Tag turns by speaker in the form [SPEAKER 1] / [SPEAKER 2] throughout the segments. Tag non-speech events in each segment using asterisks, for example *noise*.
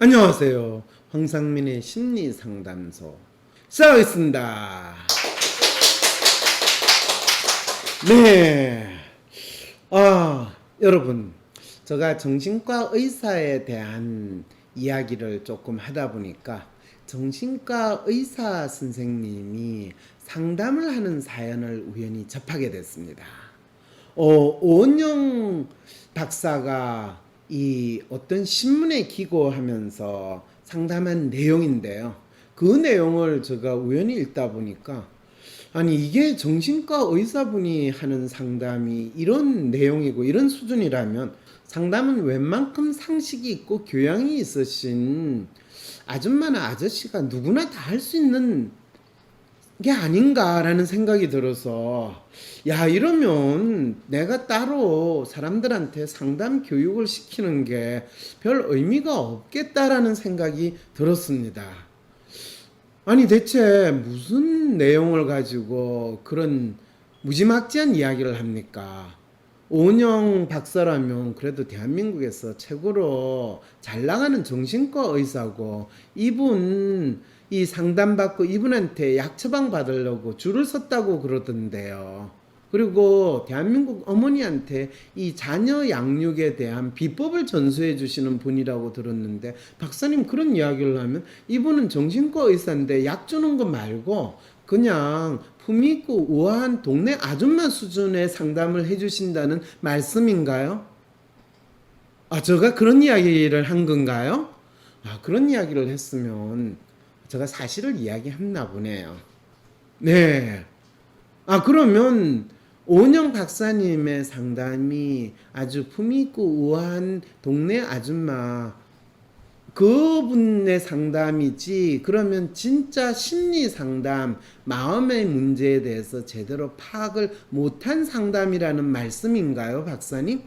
[SPEAKER 1] 안녕하세요. 황상민의 심리 상담소 시작하겠습니다. 네. 아, 여러분. 제가 정신과 의사에 대한 이야기를 조금 하다 보니까 정신과 의사 선생님이 상담을 하는 사연을 우연히 접하게 됐습니다. 어, 오은영 박사가 이 어떤 신문에 기고하면서 상담한 내용인데요. 그 내용을 제가 우연히 읽다 보니까 아니 이게 정신과 의사분이 하는 상담이 이런 내용이고 이런 수준이라면 상담은 웬만큼 상식이 있고 교양이 있으신 아줌마나 아저씨가 누구나 다 할 수 있는 게 아닌가라는 생각이 들어서 야 이러면 내가 따로 사람들한테 상담 교육을 시키는 게 별 의미가 없겠다라는 생각이 들었습니다. 아니 대체 무슨 내용을 가지고 그런 무지막지한 이야기를 합니까? 오은영 박사라면 그래도 대한민국에서 최고로 잘 나가는 정신과 의사고 이분 이 상담받고 이분한테 약 처방 받으려고 줄을 섰다고 그러던데요. 그리고 대한민국 어머니한테 이 자녀 양육에 대한 비법을 전수해 주시는 분이라고 들었는데 박사님 그런 이야기를 하면 이분은 정신과 의사인데 약 주는 거 말고 그냥 품위 있고 우아한 동네 아줌마 수준의 상담을 해 주신다는 말씀인가요? 아, 제가 그런 이야기를 한 건가요? 아, 그런 이야기를 했으면 제가 사실을 이야기했나 보네요. 네. 아, 그러면 오은영 박사님의 상담이 아주 품위 있고 우아한 동네 아줌마 그분의 상담이지 그러면 진짜 심리 상담 마음의 문제에 대해서 제대로 파악을 못한 상담이라는 말씀인가요 박사님?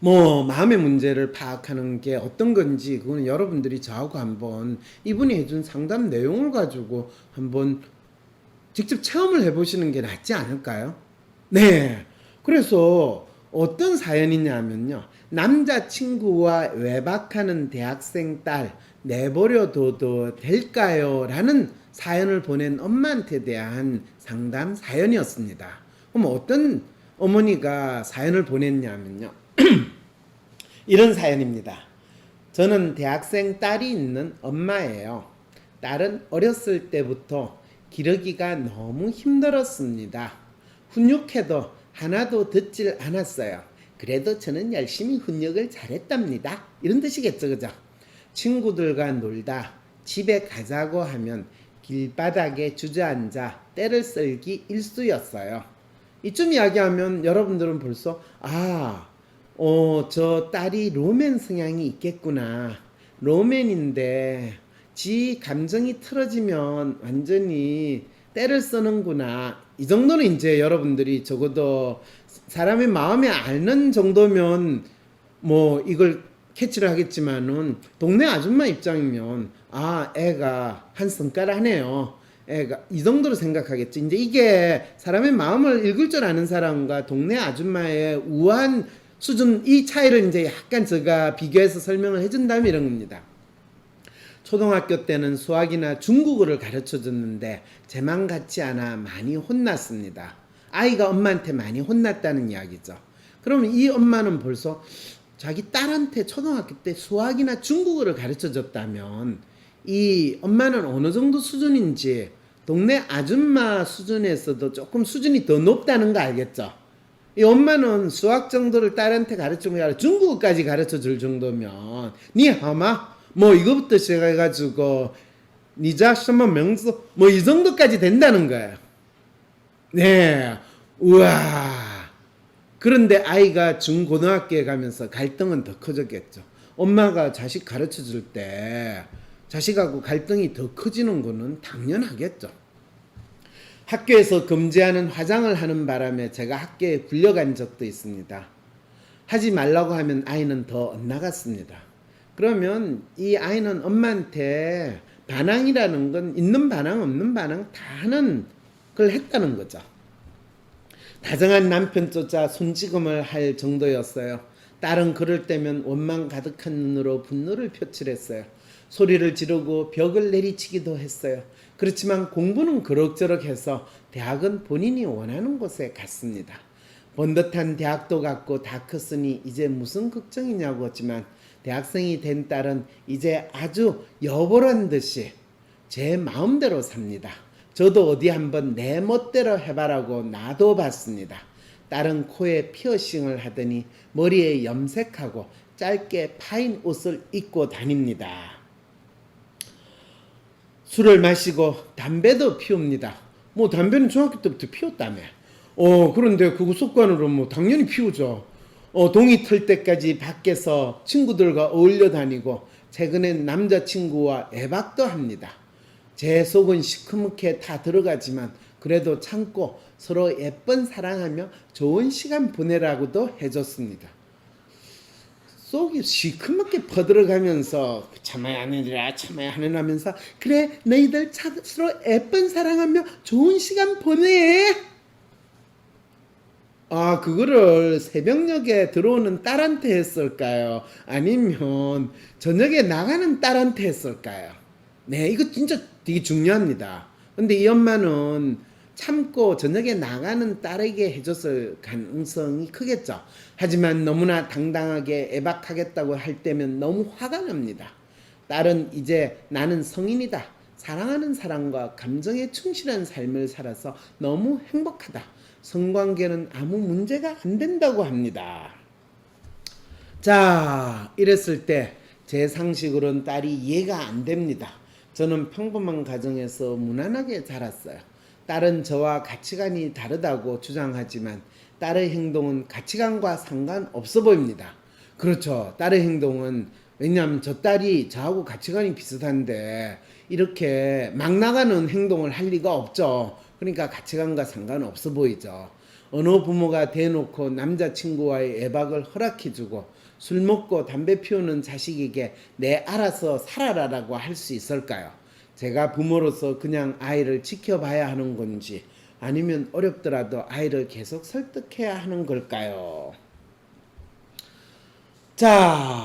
[SPEAKER 1] 뭐 마음의 문제를 파악하는 게 어떤 건지 그거는 여러분들이 저하고 한번 이분이 해준 상담 내용을 가지고 한번 직접 체험을 해보시는 게 낫지 않을까요? 네. 그래서 어떤 사연이냐면요. 남자친구와 외박하는 대학생 딸 내버려둬도 될까요? 라는 사연을 보낸 엄마한테 대한 상담 사연이었습니다. 그럼 어떤 어머니가 사연을 보냈냐면요. *clears throat* 이런 사연입니다. 저는 대학생 딸이 있는 엄마예요. 딸은 어렸을 때부터 기르기가 너무 힘들었습니다. 훈육해도 하나도 듣질 않았어요. 그래도 저는 열심히 훈육을 잘했답니다. 이런 뜻이겠죠, 그죠? 친구들과 놀다 집에 가자고 하면 길바닥에 주저앉아 때를 쓸기 일쑤였어요. 이쯤 이야기하면 여러분들은 벌써 아, 어, 저 딸이 로맨 성향이 있겠구나. 로맨인데 지 감정이 틀어지면 완전히 때를 쓰는구나. 이 정도는 이제 여러분들이 적어도 사람의 마음에 아는 정도면 뭐 이걸 캐치를 하겠지만은 동네 아줌마 입장이면 아 애가 한 성깔 하네요. 애가 이 정도로 생각하겠지. 이제 이게 사람의 마음을 읽을 줄 아는 사람과 동네 아줌마의 우한 수준 이 차이를 이제 약간 제가 비교해서 설명을 해준다면 이런 겁니다. 초등학교 때는 수학이나 중국어를 가르쳐 줬는데 제만 같지 않아 많이 혼났습니다. 아이가 엄마한테 많이 혼났다는 이야기죠. 그러면 이 엄마는 벌써 자기 딸한테 초등학교 때 수학이나 중국어를 가르쳐 줬다면 이 엄마는 어느 정도 수준인지 동네 아줌마 수준에서도 조금 수준이 더 높다는 거 알겠죠? 이 엄마는 수학 정도를 딸한테 게 아니라 중국어까지 가르쳐 줄 정도면 니 하마 뭐 이거부터 시작해가지고 니자什么 명수 뭐 이 정도까지 된다는 거예요. 네, 우와. 그런데 아이가 중고등학교에 가면서 갈등은 더 커졌겠죠. 엄마가 자식 가르쳐 줄 때 자식하고 갈등이 더 커지는 거는 당연하겠죠. 학교에서 금지하는 화장을 하는 바람에 제가 학교에 불려간 적도 있습니다. 하지 말라고 하면 아이는 더 엇나갔습니다. 그러면 이 아이는 엄마한테 반항이라는 건 있는 반항 없는 반항 다 하는 걸 했다는 거죠. 다정한 남편 쫓아 손찌검을 할 정도였어요. 딸은 그럴 때면 원망 가득한 눈으로 분노를 표출했어요. 소리를 지르고 벽을 내리치기도 했어요. 그렇지만 공부는 그럭저럭 해서 대학은 본인이 원하는 곳에 갔습니다. 번듯한 대학도 갔고 다 컸으니 이제 무슨 걱정이냐고 했지만 대학생이 된 딸은 이제 아주 여보란 듯이 제 마음대로 삽니다. 저도 어디 한번 내 멋대로 해봐라고 놔둬봤습니다. 딸은 코에 피어싱을 하더니 머리에 염색하고 짧게 파인 옷을 입고 다닙니다. 술을 마시고 담배도 피웁니다. 뭐 담배는 중학교 때부터 피웠다며. 어 그런데 그거 습관으로 뭐 당연히 피우죠. 어 동이 틀 때까지 밖에서 친구들과 어울려 다니고 최근엔 남자친구와 애박도 합니다. 제 속은 시커멓게 다 들어가지만 그래도 참고 서로 예쁜 사랑하며 좋은 시간 보내라고도 해줬습니다. 속이 시커멓게 퍼들어가면서 참아야 하느니라 참아야 하느라면서 그래 너희들 차- 서로 예쁜 사랑하며 좋은 시간 보내. 아 그거를 새벽녘에 들어오는 딸한테 했을까요? 아니면 저녁에 나가는 딸한테 했을까요? 네 이거 진짜 되게 중요합니다. 근데 이 엄마는 참고 저녁에 나가는 딸에게 해줬을 가능성이 크겠죠. 하지만 너무나 당당하게 애박하겠다고 할 때면 너무 화가 납니다. 딸은 이제 나는 성인이다. 사랑하는 사람과 감정에 충실한 삶을 살아서 너무 행복하다. 성관계는 아무 문제가 안 된다고 합니다. 자, 이랬을 때 제 상식으로는 딸이 이해가 안 됩니다. 저는 평범한 가정에서 무난하게 자랐어요. 딸은 저와 가치관이 다르다고 주장하지만 딸의 행동은 가치관과 상관없어 보입니다. 그렇죠. 딸의 행동은 왜냐하면 저 딸이 저하고 가치관이 비슷한데 이렇게 막 나가는 행동을 할 리가 없죠. 그러니까 가치관과 상관없어 보이죠. 어느 부모가 대놓고 남자친구와의 애박을 허락해주고 술 먹고 담배 피우는 자식에게 내 알아서 살아라라고 할 수 있을까요? 제가 부모로서 그냥 아이를 지켜봐야 하는 건지 아니면 어렵더라도 아이를 계속 설득해야 하는 걸까요? 자,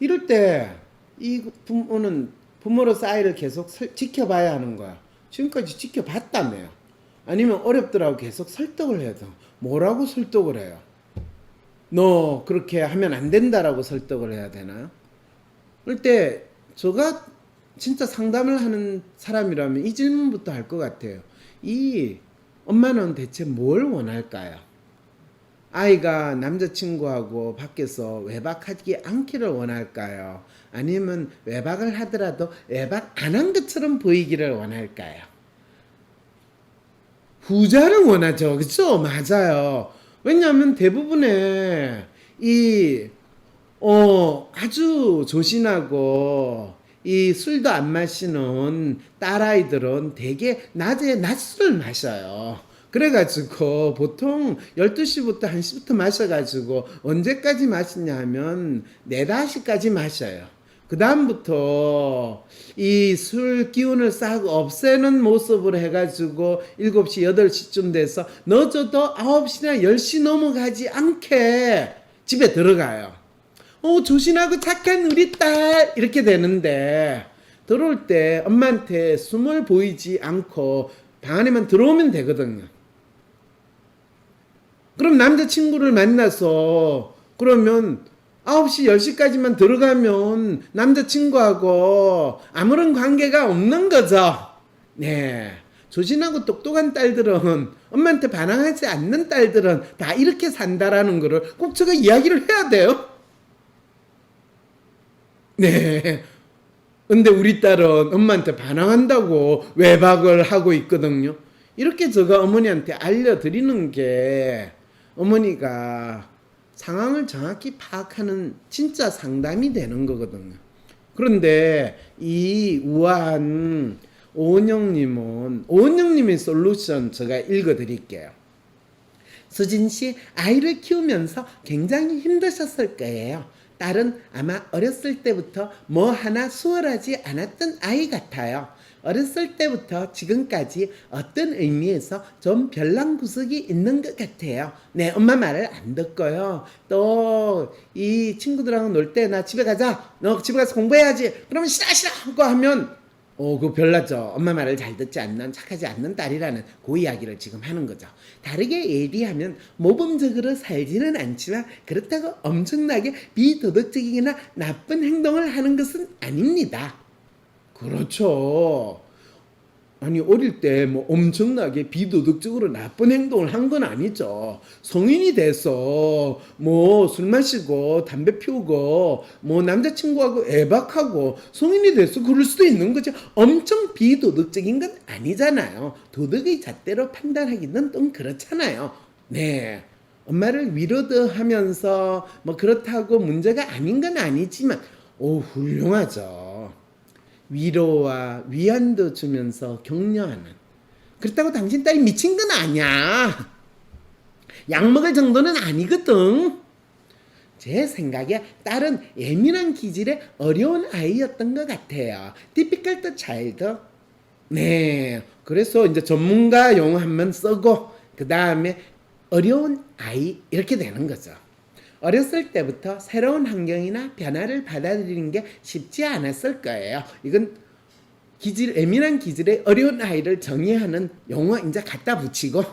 [SPEAKER 1] 이럴 때 이 부모는 부모로서 아이를 계속 설- 지켜봐야 하는 거야. 지금까지 지켜봤다며요. 아니면 어렵더라고 계속 설득을 해도 뭐라고 설득을 해요? 너 그렇게 하면 안 된다라고 설득을 해야 되나요? 그럴 때 제가 진짜 상담을 하는 사람이라면 이 질문부터 할 것 같아요. 이 엄마는 대체 뭘 원할까요? 아이가 남자친구하고 밖에서 외박하지 않기를 원할까요? 아니면 외박을 하더라도 외박 안 한 것처럼 보이기를 원할까요? 후자를 원하죠. 그렇죠? 맞아요. 왜냐하면 대부분의 이 어, 아주 조신하고 이 술도 안 마시는 딸아이들은 되게 낮에 낮술을 마셔요. 그래가지고 보통 12시부터 1시부터 마셔가지고 언제까지 마시냐 하면 4, 5시까지 마셔요. 그 다음부터 이 술 기운을 싹 없애는 모습으로 해가지고 7시, 8시쯤 돼서 늦어도 9시나 10시 넘어가지 않게 집에 들어가요. 어, 조신하고 착한 우리 딸! 이렇게 되는데, 들어올 때 엄마한테 숨을 보이지 않고 방 안에만 들어오면 되거든요. 그럼 남자친구를 만나서, 그러면 9시, 10시까지만 들어가면 남자친구하고 아무런 관계가 없는 거죠. 네. 조신하고 똑똑한 딸들은 엄마한테 반항하지 않는 딸들은 다 이렇게 산다라는 거를 꼭 제가 이야기를 해야 돼요. 네. 근데 우리 딸은 엄마한테 반항한다고 외박을 하고 있거든요. 이렇게 제가 어머니한테 알려드리는 게 어머니가 상황을 정확히 파악하는 진짜 상담이 되는 거거든요. 그런데 이 우아한 오은영님은 오은영님의 솔루션 제가 읽어드릴게요. 수진 씨 아이를 키우면서 굉장히 힘드셨을 거예요. 딸은 아마 어렸을 때부터 뭐 하나 수월하지 않았던 아이 같아요. 어렸을 때부터 지금까지 어떤 의미에서 좀 별난 구석이 있는 것 같아요. 네, 엄마 말을 안 듣고요. 또 이 친구들하고 놀 때나 집에 가자. 너 집에 가서 공부해야지. 그러면 싫어 싫어 하고 하면 어, 그 별나죠. 엄마 말을 잘 듣지 않는 착하지 않는 딸이라는 그 이야기를 지금 하는 거죠. 다르게 얘기하면 모범적으로 살지는 않지만 그렇다고 엄청나게 비도덕적이거나 나쁜 행동을 하는 것은 아닙니다. 그렇죠. 아니 어릴 때 뭐 엄청나게 비도덕적으로 나쁜 행동을 한 건 아니죠. 성인이 돼서 뭐 술 마시고 담배 피우고 뭐 남자친구하고 애박하고 성인이 돼서 그럴 수도 있는 거죠. 엄청 비도덕적인 건 아니잖아요. 도덕의 잣대로 판단하기는 좀 그렇잖아요. 네. 엄마를 위로도 하면서 뭐 그렇다고 문제가 아닌 건 아니지만 오 훌륭하죠. 위로와 위안도 주면서 격려하는. 그렇다고 당신 딸이 미친 건 아니야. 약 먹을 정도는 아니거든. 제 생각에 딸은 예민한 기질의 어려운 아이였던 것 같아요. Difficult. 네. 그래서 이제 전문가 용어 한 번 쓰고, 그 다음에 어려운 아이, 이렇게 되는 거죠. 어렸을 때부터 새로운 환경이나 변화를 받아들이는 게 쉽지 않았을 거예요. 이건 기질, 예민한 기질의 어려운 아이를 정의하는 용어 이제 갖다 붙이고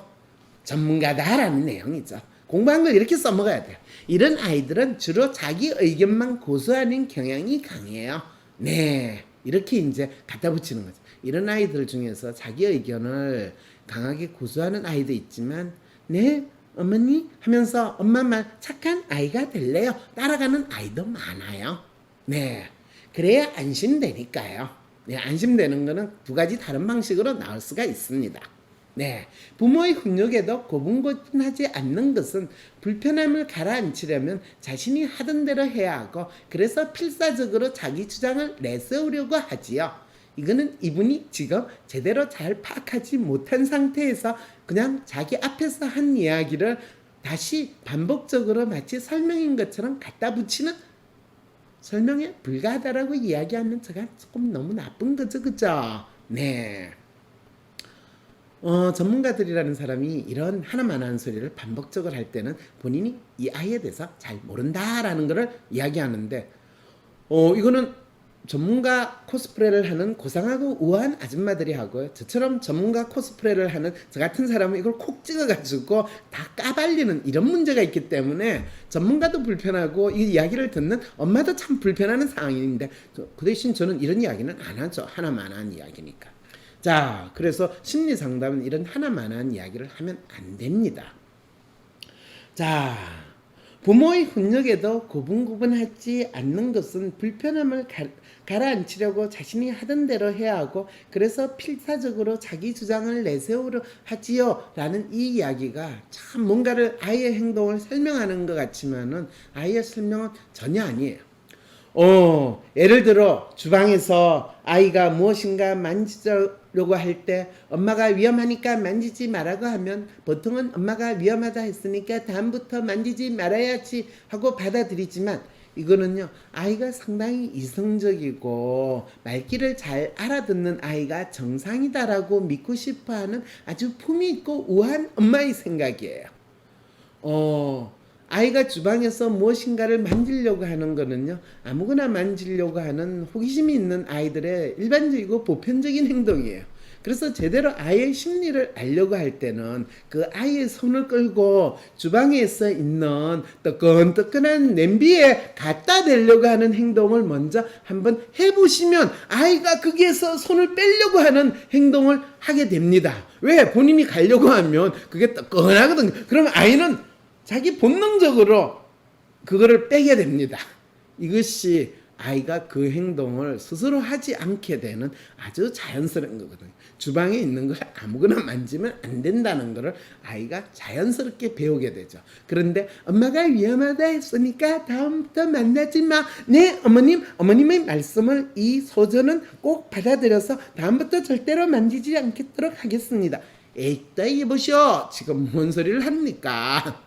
[SPEAKER 1] 전문가다라는 내용이죠. 공부한 걸 이렇게 써먹어야 돼요. 이런 아이들은 주로 자기 의견만 고수하는 경향이 강해요. 네. 이렇게 이제 갖다 붙이는 거죠. 이런 아이들 중에서 자기 의견을 강하게 고수하는 아이도 있지만, 네, 어머니 하면서 엄마 말 착한 아이가 될래요. 따라가는 아이도 많아요. 네. 그래야 안심되니까요. 네, 안심되는 거는 두 가지 다른 방식으로 나올 수가 있습니다. 네. 부모의 훈육에도 고분고분하지 않는 것은 불편함을 가라앉히려면 자신이 하던 대로 해야 하고 그래서 필사적으로 자기 주장을 내세우려고 하지요. 이거는 이분이 지금 제대로 잘 파악하지 못한 상태에서 그냥 자기 앞에서 한 이야기를 다시 반복적으로 마치 설명인 것처럼 갖다 붙이는 설명에 불가하다라고 이야기하면 제가 조금 너무 나쁜 거죠, 그죠? 네. 어, 전문가들이라는 사람이 이런 하나만 하는 소리를 반복적으로 할 때는 본인이 이 아이에 대해서 잘 모른다라는 것을 이야기하는데, 어, 이거는 전문가 코스프레를 하는 고상하고 우아한 아줌마들이 하고요. 저처럼 전문가 코스프레를 하는 저 같은 사람은 이걸 콕 찍어가지고 다 까발리는 이런 문제가 있기 때문에 전문가도 불편하고 이 이야기를 듣는 엄마도 참 불편하는 상황인데 저- 그 대신 저는 이런 이야기는 안 하죠. 하나만 한 이야기니까. 자, 그래서 심리 상담은 이런 하나만 한 이야기를 하면 안 됩니다. 자, 부모의 훈육에도 고분고분하지 않는 것은 불편함을 가, 가라앉히려고 자신이 하던 대로 해야 하고 그래서 필사적으로 자기 주장을 내세우려 하지요 라는 이 이야기가 참 뭔가를 아이의 행동을 설명하는 것 같지만은 아이의 설명은 전혀 아니에요. 어, 예를 들어 주방에서 아이가 무엇인가 만지려고 할 때 엄마가 위험하니까 만지지 말라고 하면 보통은 엄마가 위험하다 했으니까 다음부터 만지지 말아야지 하고 받아들이지만 이거는요 아이가 상당히 이성적이고 말귀를 잘 알아듣는 아이가 정상이다라고 믿고 싶어 하는 아주 품위 있고 우아한 엄마의 생각이에요. 어, 아이가 주방에서 무엇인가를 만지려고 하는 거는요, 아무거나 만지려고 하는 호기심이 있는 아이들의 일반적이고 보편적인 행동이에요. 그래서 제대로 아이의 심리를 알려고 할 때는 그 아이의 손을 끌고 주방에서 있는 뜨끈뜨끈한 냄비에 갖다 대려고 하는 행동을 먼저 한번 해보시면 아이가 거기에서 손을 빼려고 하는 행동을 하게 됩니다. 왜? 본인이 가려고 하면 그게 뜨끈하거든. 그럼 아이는 자기 본능적으로 그거를 빼게 됩니다. 이것이 아이가 그 행동을 스스로 하지 않게 되는 아주 자연스러운 거거든요. 주방에 있는 걸 아무거나 만지면 안 된다는 것을 아이가 자연스럽게 배우게 되죠. 그런데 엄마가 위험하다 했으니까 다음부터 만나지 마. 네, 어머님, 어머님의 말씀을 이 소전은 꼭 받아들여서 다음부터 절대로 만지지 않겠도록 하겠습니다. 에이 따 이보시오. 지금 뭔 소리를 합니까?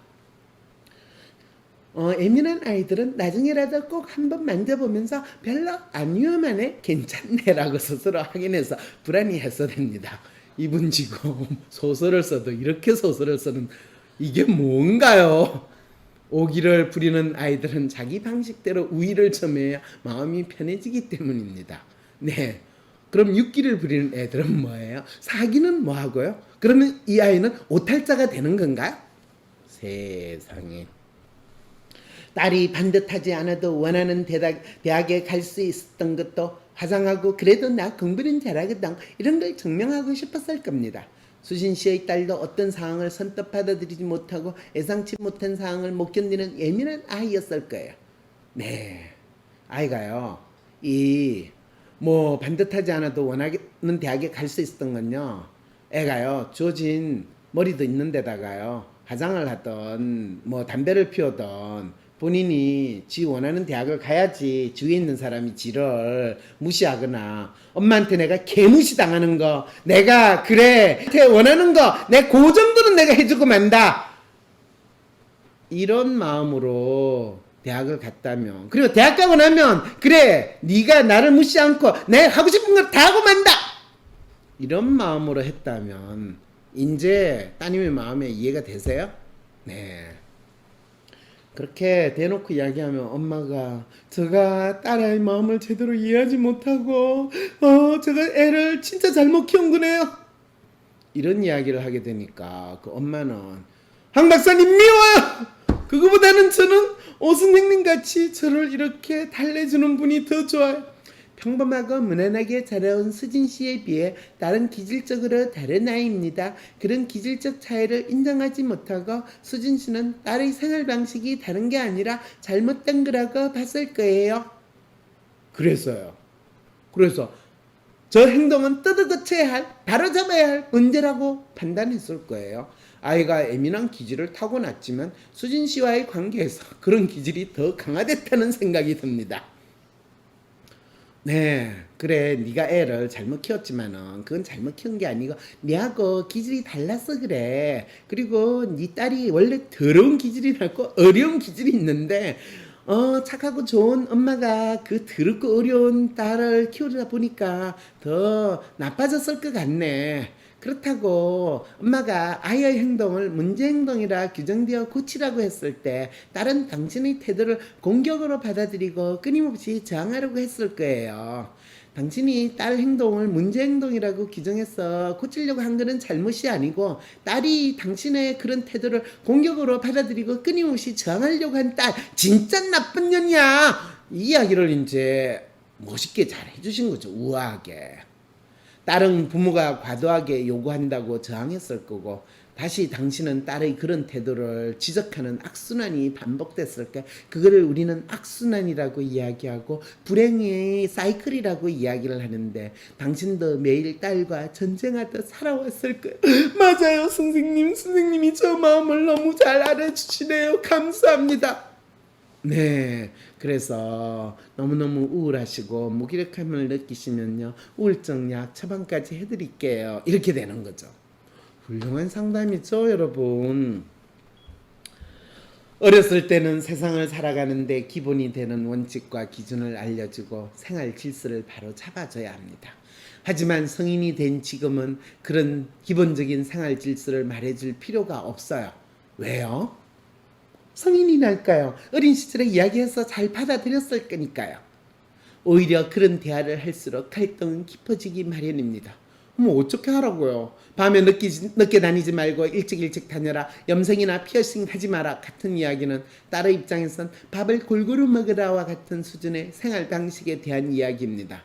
[SPEAKER 1] 어, 예민한 아이들은 나중에라도 꼭 한번 만져보면서 별로 안 위험하네, 괜찮네라고 *laughs* 스스로 확인해서 불안히 했어야 됩니다. 이분 지금 *laughs* 소설을 써도 이렇게 소설을 쓰는 이게 뭔가요? 오기를 부리는 아이들은 자기 방식대로 우위를 점해야 마음이 편해지기 때문입니다. 네. 그럼 육기를 부리는 애들은 뭐예요? 사기는 뭐 하고요? 그러면 이 아이는 오탈자가 되는 건가요? 세상에. 딸이 반듯하지 않아도 원하는 대학, 대학에 갈 수 있었던 것도 화장하고 그래도 나 공부는 잘하거든 이런 걸 증명하고 싶었을 겁니다. 수신 씨의 딸도 어떤 상황을 선뜻 받아들이지 못하고 예상치 못한 상황을 못 견디는 예민한 아이였을 거예요. 네, 아이가요. 이 뭐 반듯하지 않아도 원하는 대학에 갈 수 있었던 건요. 애가요. 조진 머리도 있는 데다가요. 화장을 하던 뭐 담배를 피우던 본인이 지 원하는 대학을 가야지 주위에 있는 사람이 지를 무시하거나 엄마한테 내가 개무시 당하는 거 내가 그래 내 원하는 거내 그 정도는 내가 해주고 만다 이런 마음으로 대학을 갔다면 그리고 대학 가고 나면 그래 네가 나를 무시 않고 내 하고 싶은 걸 다 하고 만다 이런 마음으로 했다면 이제 따님의 마음에 이해가 되세요? 네. 그렇게 대놓고 이야기하면 엄마가 제가 딸아이 마음을 제대로 이해하지 못하고 어 제가 애를 진짜 잘못 키운 거네요. 이런 이야기를 하게 되니까 그 엄마는 황 박사님 미워요. 그거보다는 저는 오 선생님 같이 저를 이렇게 달래주는 분이 더 좋아요. 평범하고 무난하게 자라온 수진 씨에 비해 다른 기질적으로 다른 아이입니다. 그런 기질적 차이를 인정하지 못하고 수진 씨는 딸의 생활 방식이 다른 게 아니라 잘못된 거라고 봤을 거예요. 그래서요. 그래서 저 행동은 뜯어고쳐야 할, 바로잡아야 할 문제라고 판단했을 거예요. 아이가 예민한 기질을 타고났지만 수진 씨와의 관계에서 그런 기질이 더 강화됐다는 생각이 듭니다. 네, 그래, 네가 애를 잘못 키웠지만은 그건 잘못 키운 게 아니고 네하고 기질이 달라서 그래. 그리고 네 딸이 원래 더러운 기질이 있고 어려운 기질이 있는데 어 착하고 좋은 엄마가 그 더럽고 어려운 딸을 키우다 보니까 더 나빠졌을 것 같네. 그렇다고 엄마가 아이의 행동을 문제 행동이라 규정되어 고치라고 했을 때 딸은 당신의 태도를 공격으로 받아들이고 끊임없이 저항하려고 했을 거예요. 당신이 딸 행동을 문제 행동이라고 규정해서 고치려고 한 거는 잘못이 아니고 딸이 당신의 그런 태도를 공격으로 받아들이고 끊임없이 저항하려고 한 딸 진짜 나쁜 년이야 이 이야기를 이제 멋있게 잘 해주신 거죠 우아하게 딸은 부모가 과도하게 요구한다고 저항했을 거고 다시 당신은 딸의 그런 태도를 지적하는 악순환이 반복됐을 까 그거를 우리는 악순환이라고 이야기하고 불행의 사이클이라고 이야기를 하는데 당신도 매일 딸과 전쟁하듯 살아왔을 거예요. 맞아요, 선생님. 선생님이 저 마음을 너무 잘 알아주시네요. 감사합니다. 네. 그래서 너무너무 우울하시고 무기력함을 느끼시면요. 우울증 약 처방까지 해드릴게요. 이렇게 되는 거죠. 훌륭한 상담이죠, 여러분. 어렸을 때는 세상을 살아가는데 기본이 되는 원칙과 기준을 알려주고 생활 질서를 바로 잡아줘야 합니다. 하지만 성인이 된 지금은 그런 기본적인 생활 질서를 말해줄 필요가 없어요. 왜요? 성인이 날까요? 어린 시절에 이야기해서 잘 받아들였을 거니까요. 오히려 그런 대화를 할수록 갈등은 깊어지기 마련입니다. 뭐 어떻게 하라고요? 밤에 늦게, 늦게 다니지 말고 일찍 일찍 다녀라. 염색이나 피어싱 하지 마라. 같은 이야기는 딸의 입장에선 밥을 골고루 먹으라와 같은 수준의 생활 방식에 대한 이야기입니다.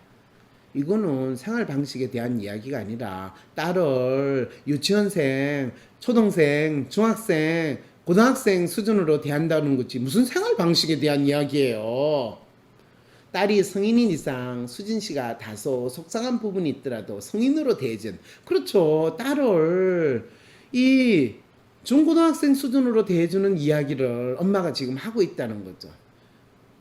[SPEAKER 1] 이거는 생활 방식에 대한 이야기가 아니라 딸을 유치원생, 초등생, 중학생, 고등학생 수준으로 대한다는 거지 무슨 생활 방식에 대한 이야기예요. 딸이 성인인 이상 수진 씨가 다소 속상한 부분이 있더라도 성인으로 대해준 그렇죠 딸을 이 중고등학생 수준으로 대해주는 이야기를 엄마가 지금 하고 있다는 거죠.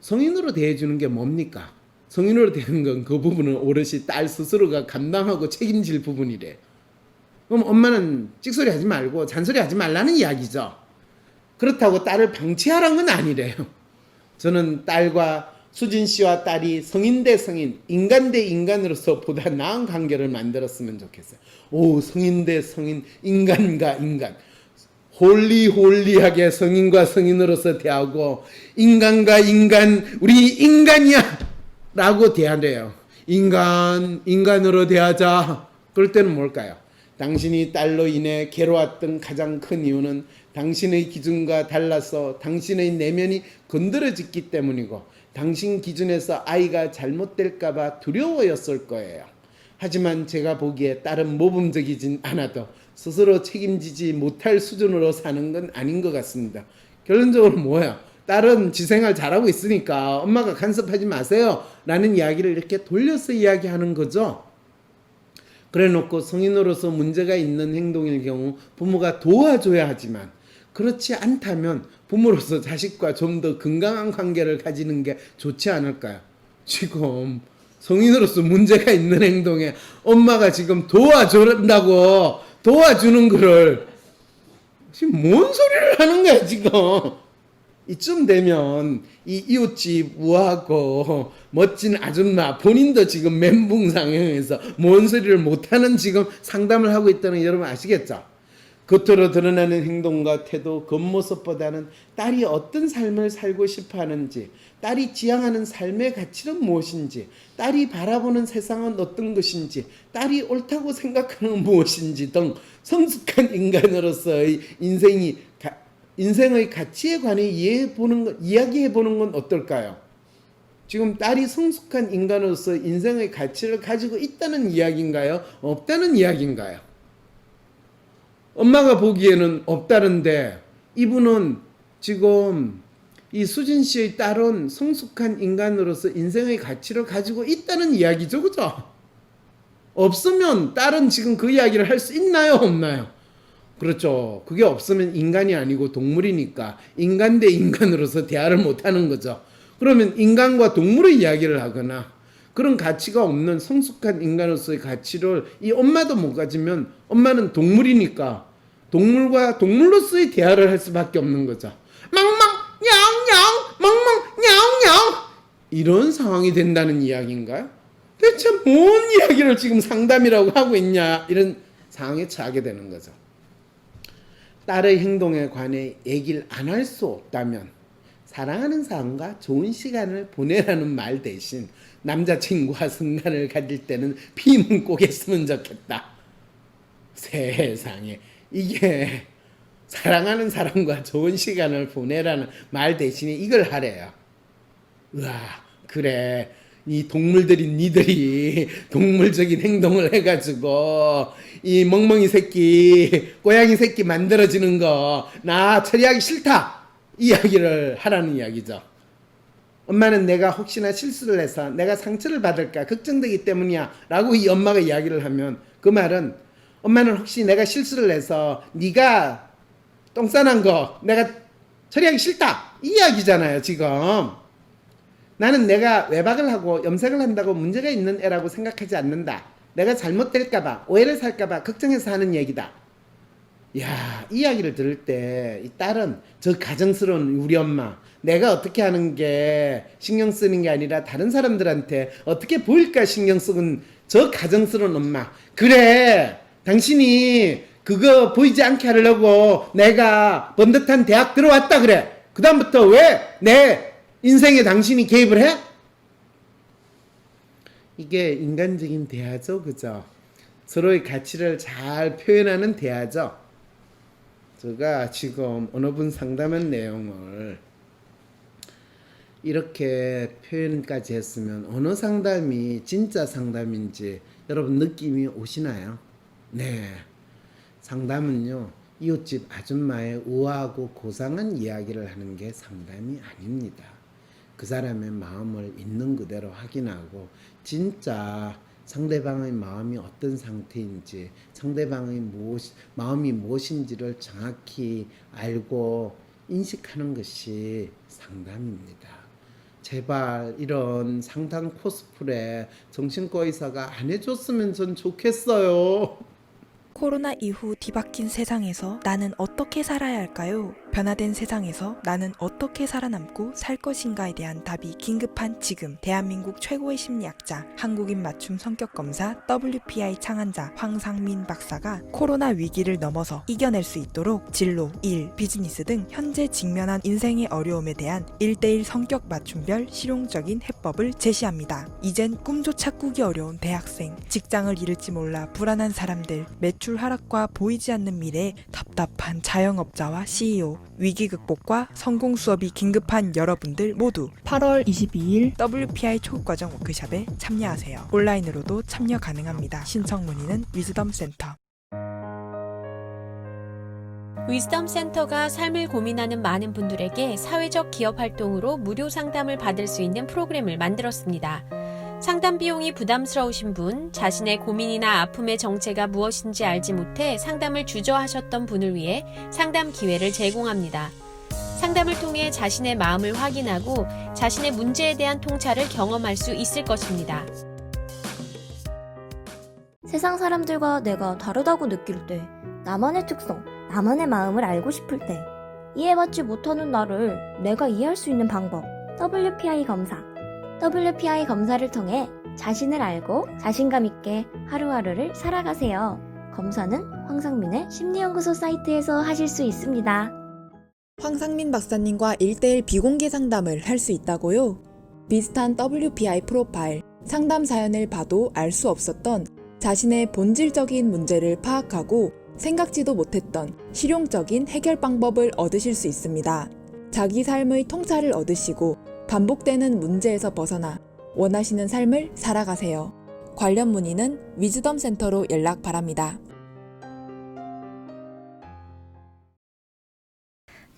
[SPEAKER 1] 성인으로 대해주는 게 뭡니까? 성인으로 대하는 건 그 부분은 오롯이 딸 스스로가 감당하고 책임질 부분이래. 그럼 엄마는 찍소리 하지 말고 잔소리 하지 말라는 이야기죠. 그렇다고 딸을 방치하라는 건 아니래요. 저는 딸과 수진 씨와 딸이 성인 대 성인, 인간 대 인간으로서 보다 나은 관계를 만들었으면 좋겠어요. 오, 성인 대 성인, 인간과 인간. 홀리홀리하게 성인과 성인으로서 대하고 인간과 인간 우리 인간이야 라고 대하래요. 인간 인간으로 대하자. 그럴 때는 뭘까요? 당신이 딸로 인해 괴로웠던 가장 큰 이유는 당신의 기준과 달라서 당신의 내면이 건드려졌기 때문이고 당신 기준에서 아이가 잘못될까봐 두려워였을 거예요. 하지만 제가 보기에 딸은 모범적이진 않아도 스스로 책임지지 못할 수준으로 사는 건 아닌 것 같습니다. 결론적으로 뭐야? 딸은 지 생활 잘하고 있으니까 엄마가 간섭하지 마세요. 라는 이야기를 이렇게 돌려서 이야기하는 거죠. 그래 놓고 성인으로서 문제가 있는 행동일 경우 부모가 도와줘야 하지만 그렇지 않다면 부모로서 자식과 좀 더 건강한 관계를 가지는 게 좋지 않을까요? 지금 성인으로서 문제가 있는 행동에 엄마가 지금 도와준다고 도와주는 거를 지금 뭔 소리를 하는 거야 지금 이쯤 되면 이 이웃집 우아하고 멋진 아줌마 본인도 지금 멘붕 상황에서 뭔 소리를 못하는 지금 상담을 하고 있다는 거 여러분 아시겠죠? 겉으로 드러나는 행동과 태도, 겉모습보다는 딸이 어떤 삶을 살고 싶어 하는지, 딸이 지향하는 삶의 가치는 무엇인지, 딸이 바라보는 세상은 어떤 것인지, 딸이 옳다고 생각하는 건 *laughs* 무엇인지 등 성숙한 인간으로서의 인생이 가- 인생의 가치에 관해 이해해 보는 것, 이야기해 보는 건 어떨까요? 지금 딸이 성숙한 인간으로서 인생의 가치를 가지고 있다는 이야기인가요? 없다는 이야기인가요? 엄마가 보기에는 없다는데 이분은 지금 이 수진 씨의 딸은 성숙한 인간으로서 인생의 가치를 가지고 있다는 이야기죠, 그죠? 없으면 딸은 지금 그 이야기를 할 수 있나요, 없나요? 그렇죠. 그게 없으면 인간이 아니고 동물이니까 인간 대 인간으로서 대화를 못 하는 거죠. 그러면 인간과 동물의 이야기를 하거나 그런 가치가 없는 성숙한 인간으로서의 가치를 이 엄마도 못 가지면 엄마는 동물이니까 동물과 동물로서의 대화를 할 수밖에 없는 거죠. 망망 냥냥 망망 냥냥 이런 상황이 된다는 이야기인가요? 대체 뭔 이야기를 지금 상담이라고 하고 있냐 이런 상황에 처하게 되는 거죠. 딸의 행동에 관해 얘기를 안 할 수 없다면 사랑하는 사람과 좋은 시간을 보내라는 말 대신 남자친구와 순간을 가질 때는 피문 꼭 했으면 좋겠다. 세상에 이게 사랑하는 사람과 좋은 시간을 보내라는 말 대신에 이걸 하래요. 우와 그래 이 동물들이 니들이 동물적인 행동을 해가지고 이 멍멍이 새끼 고양이 새끼 만들어지는 거 나 처리하기 싫다 이야기를 하라는 이야기죠. 엄마는 내가 혹시나 실수를 해서 내가 상처를 받을까 걱정되기 때문이야 라고 이 엄마가 이야기를 하면 그 말은 엄마는 혹시 내가 실수를 해서 네가 똥 싸난 거 내가 처리하기 싫다 이 이야기잖아요 지금. 나는 내가 외박을 하고 염색을 한다고 문제가 있는 애라고 생각하지 않는다. 내가 잘못될까봐 오해를 살까봐 걱정해서 하는 얘기다. 야, 이 이야기를 들을 때, 이 딸은 저 가정스러운 우리 엄마, 내가 어떻게 하는 게 신경 쓰는 게 아니라 다른 사람들한테 어떻게 보일까 신경 쓰는 저 가정스러운 엄마. 그래, 당신이 그거 보이지 않게 하려고 내가 번듯한 대학 들어왔다 그래. 그다음부터 왜 내 인생에 당신이 개입을 해? 이게 인간적인 대화죠, 그죠? 서로의 가치를 잘 표현하는 대화죠. 제가 지금 어느 분 상담한 내용을 이렇게 표현까지 했으면 어느 상담이 진짜 상담인지 여러분 느낌이 오시나요? 네. 상담은요, 이웃집 아줌마의 우아하고 고상한 이야기를 하는 게 상담이 아닙니다. 그 사람의 마음을 있는 그대로 확인하고 진짜 상대방의 마음이 어떤 상태인지 상대방의 무엇 마음이 무엇인지를 정확히 알고 인식하는 것이 상담입니다. 제발 이런 상담 코스프레 정신과 의사가 안 해줬으면 전 좋겠어요.
[SPEAKER 2] 코로나 이후 뒤바뀐 세상에서 나는 어떻게 살아야 할까요? 변화된 세상에서 나는 어떻게 살아남고 살 것인가에 대한 답이 긴급한 지금 대한민국 최고의 심리학자 한국인 맞춤 성격 검사 WPI 창안자 황상민 박사가 코로나 위기를 넘어서 이겨낼 수 있도록 진로, 일, 비즈니스 등 현재 직면한 인생의 어려움에 대한 1대1 성격 맞춤별 실용적인 해법을 제시합니다. 이젠 꿈조차 꾸기 어려운 대학생, 직장을 잃을지 몰라 불안한 사람들, 매출 하락과 보이지 않는 미래에 답답한 자영업자와 CEO, 위기 극복과 성공 수업이 긴급한 여러분들 모두 8월 22일 WPI 초급과정 워크숍에 참여하세요. 온라인으로도 참여 가능합니다. 신청 문의는 위즈덤 센터.
[SPEAKER 3] 위즈덤 센터가 삶을 고민하는 많은 분들에게 사회적 기업 활동으로 무료 상담을 받을 수 있는 프로그램을 만들었습니다. 상담 비용이 부담스러우신 분, 자신의 고민이나 아픔의 정체가 무엇인지 알지 못해 상담을 주저하셨던 분을 위해 상담 기회를 제공합니다. 상담을 통해 자신의 마음을 확인하고 자신의 문제에 대한 통찰을 경험할 수 있을 것입니다.
[SPEAKER 4] 세상 사람들과 내가 다르다고 느낄 때, 나만의 특성, 나만의 마음을 알고 싶을 때, 이해받지 못하는 나를 내가 이해할 수 있는 방법, WPI 검사. WPI 검사를 통해 자신을 알고 자신감 있게 하루하루를 살아가세요. 검사는 황상민의 심리연구소 사이트에서 하실 수 있습니다.
[SPEAKER 2] 황상민 박사님과 1대1 비공개 상담을 할 수 있다고요? 비슷한 WPI 프로파일, 상담 사연을 봐도 알 수 없었던 자신의 본질적인 문제를 파악하고 생각지도 못했던 실용적인 해결 방법을 얻으실 수 있습니다. 자기 삶의 통찰을 얻으시고 반복되는 문제에서 벗어나 원하시는 삶을 살아가세요. 관련 문의는 위즈덤 센터로 연락 바랍니다.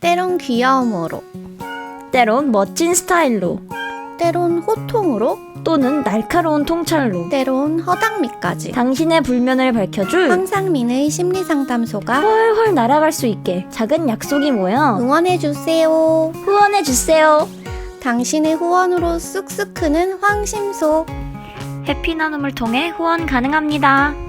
[SPEAKER 4] 때론 귀여움으로, 때론 멋진 스타일로, 때론 호통으로, 또는 날카로운 통찰로, 때론 허당미까지 당신의 불면을 밝혀줄 황상민의 심리상담소가 훨훨 날아갈 수 있게 작은 약속이 모여 응원해주세요. 후원해주세요. 당신의 후원으로 쑥쑥 크는 황심소 해피 나눔을 통해 후원 가능합니다.